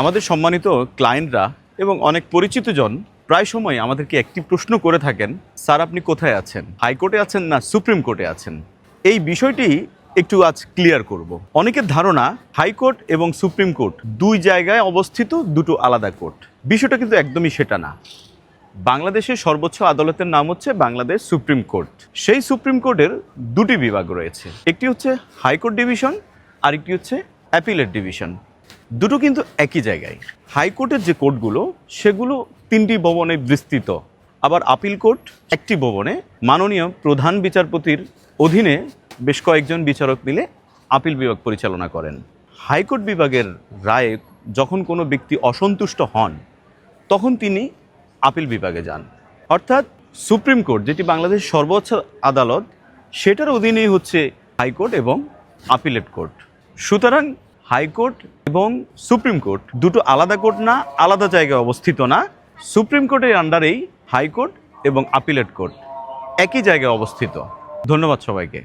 আমাদের সম্মানিত ক্লায়েন্টরা এবং অনেক পরিচিত জন প্রায় সময় আমাদেরকে একটি প্রশ্ন করে থাকেন, স্যার, আপনি কোথায় আছেন? হাইকোর্টে আছেন না সুপ্রিম কোর্টে আছেন? এই বিষয়টি একটু আজ ক্লিয়ার করব। অনেকের ধারণা, হাইকোর্ট এবং সুপ্রিম কোর্ট দুই জায়গায় অবস্থিত, দুটো আলাদা কোর্ট। বিষয়টা কিন্তু একদমই সেটা না। বাংলাদেশের সর্বোচ্চ আদালতের নাম হচ্ছে বাংলাদেশ সুপ্রিম কোর্ট। সেই সুপ্রিম কোর্টের দুটি বিভাগ রয়েছে। একটি হচ্ছে হাইকোর্ট ডিভিশন, আরেকটি হচ্ছে অ্যাপিলেট ডিভিশন। দুটো কিন্তু একই জায়গায়। হাইকোর্টের যে কোর্টগুলো, সেগুলো তিনটি ভবনে বিস্তৃত। আবার আপিল কোর্ট একটি ভবনে মাননীয় প্রধান বিচারপতির অধীনে বেশ কয়েকজন বিচারক মিলে আপিল বিভাগ পরিচালনা করেন। হাইকোর্ট বিভাগের রায়ে যখন কোনো ব্যক্তি অসন্তুষ্ট হন, তখন তিনি আপিল বিভাগে যান। অর্থাৎ সুপ্রিম কোর্ট যেটি বাংলাদেশের সর্বোচ্চ আদালত, সেটার অধীনেই হচ্ছে হাইকোর্ট এবং আপিলেট কোর্ট সুতরাং হাইকোর্ট এবং সুপ্রিম কোর্ট। দুটো আলাদা কোর্ট না, আলাদা জায়গায় অবস্থিত না। সুপ্রিম কোর্টের আন্ডারেই হাইকোর্ট এবং আপিলেট কোর্ট একই জায়গায় অবস্থিত। ধন্যবাদ সবাইকে।